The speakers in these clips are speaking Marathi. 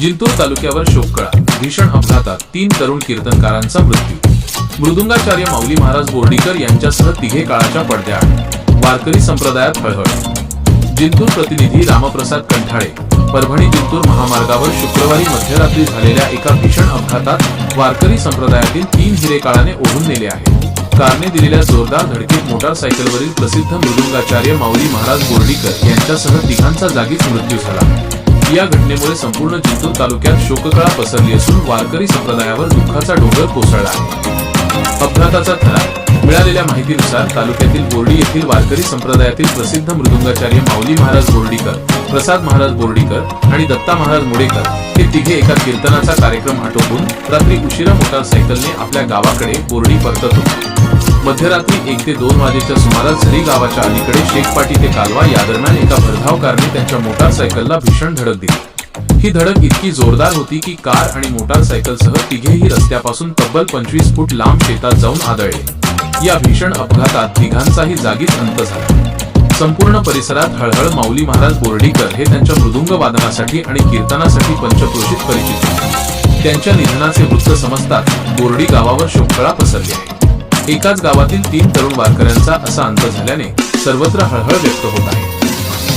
जिंतूर तालुक्यावर शोककळा भीषण अपघातात तीन तरुण कीर्तनकारांचा मृत्यू. मृदुंगाचार्य माऊली महाराज बोर्डीकर यांच्यासह तिघे काळाच्या पडद्याआड. वारकरी संप्रदायात हळहळ. जिंतूर प्रतिनिधी रामप्रसाद कंठाळे परभणी जिंतूर महामार्गावर शुक्रवारी मध्यरात्री झालेल्या एका भीषण अपघातात वारकरी संप्रदायातील तीन हिरे काळाने ओढून नेले आहेत. कारने दिलेल्या जोरदार धडकेत मोटारसायकलवरील प्रसिद्ध मृदुंगाचार्य माऊली महाराज बोर्डीकर यांच्यासह तिघांचा जागीच मृत्यू झाला. या घटनेमुळे संपूर्ण जिंतूर तालुक्यात शोककळा पसरली असून वारकरी संप्रदायावर दुःखाचा डोंगर कोसळला आहे. अपघाताचा थरार मिळालेल्या माहितीनुसार तालुक्यातील बोर्डी येथील वारकरी संप्रदायातील प्रसिद्ध मृदुंगाचार्य माऊली महाराज बोर्डीकर प्रसाद महाराज बोर्डीकर आणि दत्ता महाराज मुडेकर हे तिघे एका कीर्तनाचा कार्यक्रम आटोपून रात्री उशिरा मोटारसायकलने आपल्या गावाकडे बोर्डी परतत होते. मध्यरात्री एक ते दोन वाजेच्या सुमारास झरी गावाच्या अलीकडे शेखपाटी ते कालवा या दरम्यान एका भरधाव कारने त्यांच्या मोटारसायकलला भीषण धडक दिली. ही धडक इतकी जोरदार होती की कार आणि मोटारसायकलसह तिघेही रस्त्यापासून तब्बल पंचवीस फूट लांब शेतात जाऊन आदळले. या भीषण अपघातात तिघांचाही जागीच अंत झाला. संपूर्ण परिसरात हळहळ माऊली महाराज बोर्डीकर हे त्यांच्या मृदुंग वादनासाठी आणि कीर्तनासाठी पंचक्रोशीत परिचित होते. त्यांच्या निधनाचे वृत्त समजतात बोर्डी गावावर शोकळा पसरली आहे. एकाच गावातील तीन तरुण वारकऱ्यांचा असा अंत झाल्याने सर्वत्र हळहळ व्यक्त होत आहे.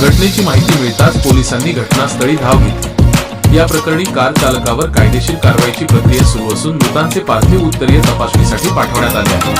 घटनेची माहिती मिळताच पोलिसांनी घटनास्थळी धाव घेतली. या प्रकरणी कार चालकावर कायदेशीर कारवाईची प्रक्रिया सुरू असून मृतांचे पार्थिव उत्तरीय तपासणीसाठी पाठवण्यात आले आहे.